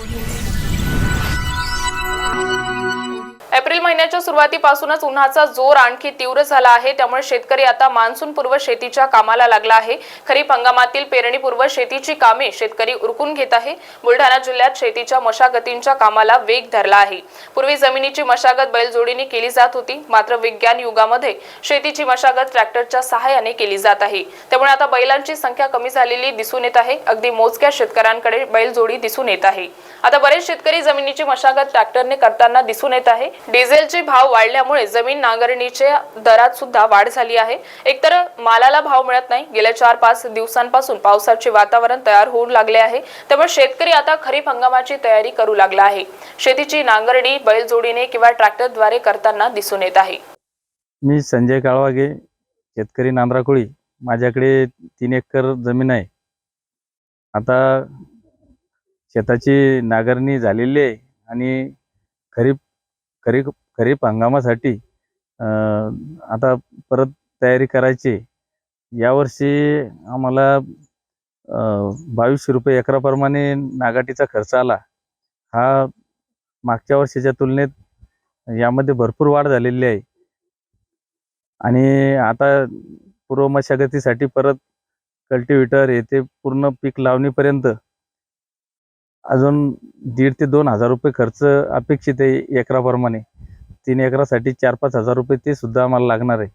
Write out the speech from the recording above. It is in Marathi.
Audio महिन्याच्या सुरुवातीपासूनच उन्हाचा जोर आणखी तीव्र झाला आहे. त्यामुळे शेतकरी आता मान्सूनपूर्व शेतीच्या कामाला लागला आहे. खरीप हंगामातील पेरणीपूर्व शेतीची कामे शेतकरी उरकून घेत आहे. बुलढाणा जिल्ह्यात शेतीच्या मशागतींच्या कामाला वेग धरला आहे. पूर्वी जमिनीची मशागत बैलजोडीने केली जात होती. मात्र विज्ञान युगामध्ये शेतीची मशागत ट्रॅक्टरच्या सहाय्याने केली जात आहे. त्यामुळे आता बैलांची संख्या कमी झालेली दिसून येत आहे. अगदी मोजक्या शेतकऱ्यांकडे बैलजोडी दिसून येत आहे. आता बरेच शेतकरी जमिनीची मशागत ट्रॅक्टरने करताना दिसून येत आहे. डिझेल डिझेलचे भाव वाढल्यामुळे जमीन नांगरणीच्या दरात सुद्धा वाढ झाली आहे. एकतर मालाला भाव मिळत नाही. गेल्या चार पाच दिवसांपासून पावसाचे वातावरण तयार होऊ लागले आहे. त्यामुळे शेतकरी आता खरीप हंगामाची तयारी करू लागला आहे. शेतीची नांगरणी बैलजोडीने किंवा ट्रॅक्टरद्वारे करताना दिसून येत आहे. मी संजय काळवागे शेतकरी नांद्राकोळी. माझ्याकडे तीन एकर जमीन आहे. आता शेताची नांगरणी झालेली आहे आणि खरीप खरीप खरीप हंगामासाठी आता परत तयारी करायची आहे. यावर्षी आम्हाला बावीसशे रुपये एकराप्रमाणे नागाटीचा खर्च आला. हा मागच्या वर्षीच्या तुलनेत यामध्ये भरपूर वाढ झालेली आहे. आणि आता पूर्व मशागतीसाठी परत कल्टिवेटर येथे पूर्ण पीक लावणीपर्यंत अजून दीड ते दोन हजार रुपये खर्च अपेक्षित आहे एकराप्रमाणे. तीन एकरासाठी चार पाच हजार रुपये ते सुद्धा आम्हाला लागणार आहे.